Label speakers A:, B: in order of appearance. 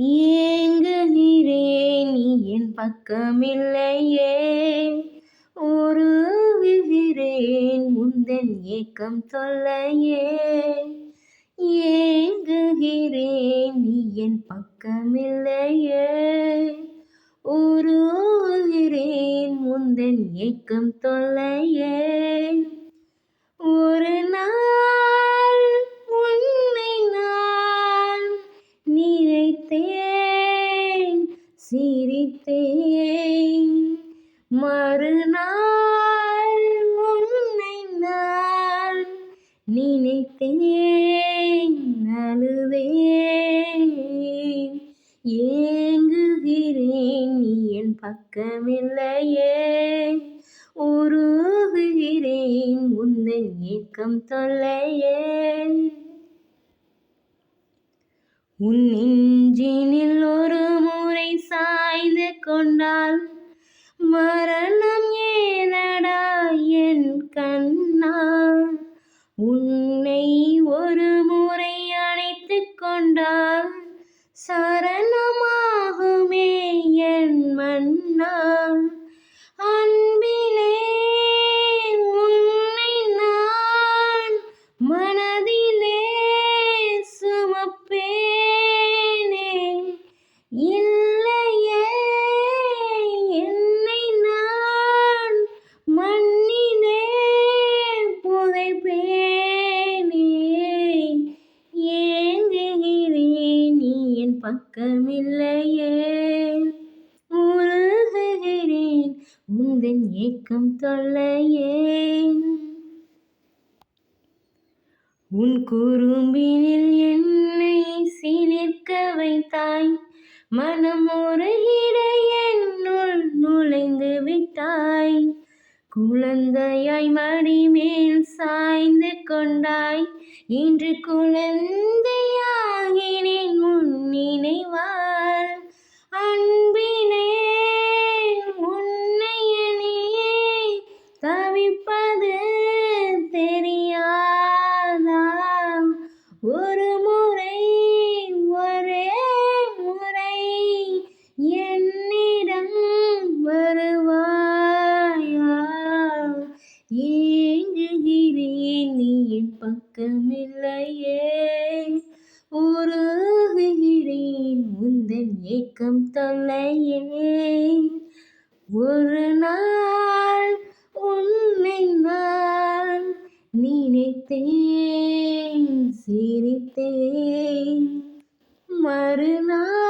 A: ஏங்குகிறேன் நீ என் பக்கமில்லையே. உருகுகிறேன் முந்தன் ஏக்கம் தொல்லையே. ஏங்குகிறேன் நீ என் பக்கமில்லையே. உருகுகிறேன் முந்தன் ஏக்கம் தொல்லையே. ஒரு நாள் சிரித்தேன். மறுநாள் உன்னை நான் நினைத்தேன் அழுதேன். ஏங்குகிறேன் நீ என் பக்கமில்லையே. உருகுகிறேன் உந்தன் ஏக்கம் தொல்லையே. உன் நெஞ்சினில் பக்கமில்லையே. உருகுகிறேன் உந்தன் ஏக்கம் தொல்லையே. உன் குறும்பினில் என்னை சிலிர்க்க வைத்தாய். மனம் ஒரு என்னுள் நுழைந்து விட்டாய். குழந்தையாய் மடி மேல் சாய்ந்து கொண்டாய். இன்று குழந்தை ஏங்குகிறேன் நீ என் பக்கமில்லையே. உருகுகிறேன் உந்தன் ஏக்கம் தொல்லையே. ஒரு நாள் உன்னை நான் நினைத்தேன் சிரித்தேன். மறுநாள்